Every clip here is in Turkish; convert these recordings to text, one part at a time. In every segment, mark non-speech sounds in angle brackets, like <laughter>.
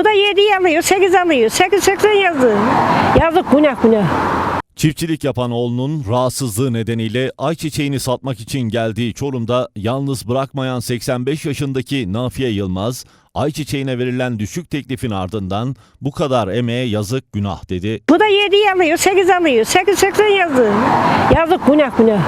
Bu da 7 alıyor, 8 alıyor. 8-80 yazdı. Yazık günah günah. Çiftçilik yapan oğlunun rahatsızlığı nedeniyle ayçiçeğini satmak için geldiği Çorum'da yalnız bırakmayan 85 yaşındaki Nafiye Yılmaz, ayçiçeğine verilen düşük teklifin ardından bu kadar emeğe yazık günah dedi. Bu da 7 alıyor, 8 alıyor. 8-80 yazdı. Yazık günah günah.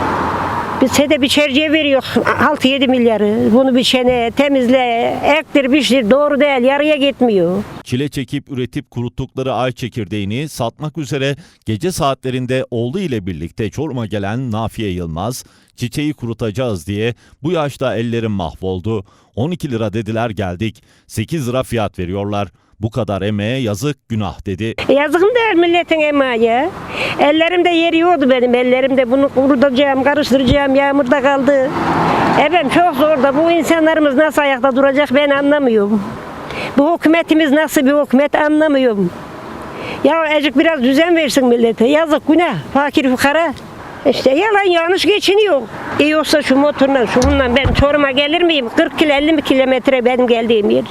Biz sede bir çerçeve veriyor 6-7 milyarı. Bunu bir şene temizle, ektir, biçtir. Doğru değil, yarıya gitmiyor. Çile çekip üretip kuruttukları ay çekirdeğini satmak üzere gece saatlerinde oğlu ile birlikte Çorum'a gelen Nafiye Yılmaz, çiçeği kurutacağız diye bu yaşta ellerim mahvoldu. 12 lira dediler geldik. 8 lira fiyat veriyorlar. Bu kadar emeğe yazık günah dedi. E Yazık mı değil milletin emeği? Ellerimde yeriyordu benim ellerimde. Bunu kurutacağım, karıştıracağım. Yağmurda kaldı. Efendim çok zor da bu insanlarımız nasıl ayakta duracak ben anlamıyorum. Bu hükümetimiz nasıl bir hükümet anlamıyorum. Ya azıcık biraz düzen versin millete. Yazık günah. Fakir fukara. İşte yalan yanlış geçiniyor. İyi olsa şu motorla, şununla ben Çorum'a gelir miyim? 40 kilo 50 kilometre benim geldiğim yer.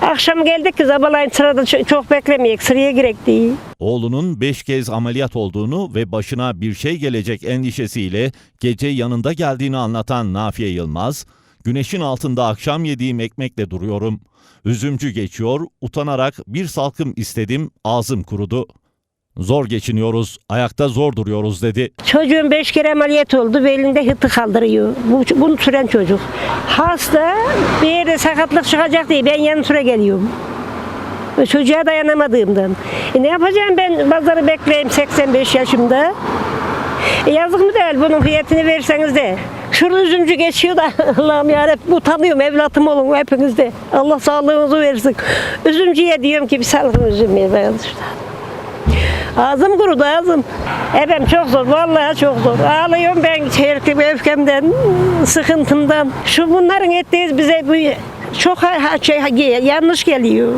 Akşam geldik ki zabalayın sırada çok beklemeyek sıraya girek diye. Oğlunun 5 kez ameliyat olduğunu ve başına bir şey gelecek endişesiyle gece yanında geldiğini anlatan Nafiye Yılmaz, güneşin altında akşam yediğim ekmekle duruyorum. Üzümcü geçiyor, utanarak bir salkım istedim, ağzım kurudu. Zor geçiniyoruz, ayakta zor duruyoruz dedi. Çocuğum beş kere ameliyat oldu belinde hıtı kaldırıyor. Bu, bunu süren çocuk. Hasta bir yerde sakatlık çıkacak diye ben yanı sıra geliyorum. Ve Çocuğa dayanamadığımdan. E ne yapacağım ben pazarı bekleyeyim 85 yaşımda. E yazık mı değil bunun fiyatını verseniz de. Şurada üzümcü geçiyor da <laughs> Allah'ım yarabbim utanıyorum evlatım olun hepiniz de. Allah sağlığınızı versin. Üzümcüye diyorum ki bir salgın üzüm ben şuradan. Ağzım kurudu ağzım. Efendim çok zor vallahi çok zor. Ağlıyorum ben çeyrek öfkemden, sıkıntımdan. Şu bunların ettiği bize bu çok şey, yanlış geliyor.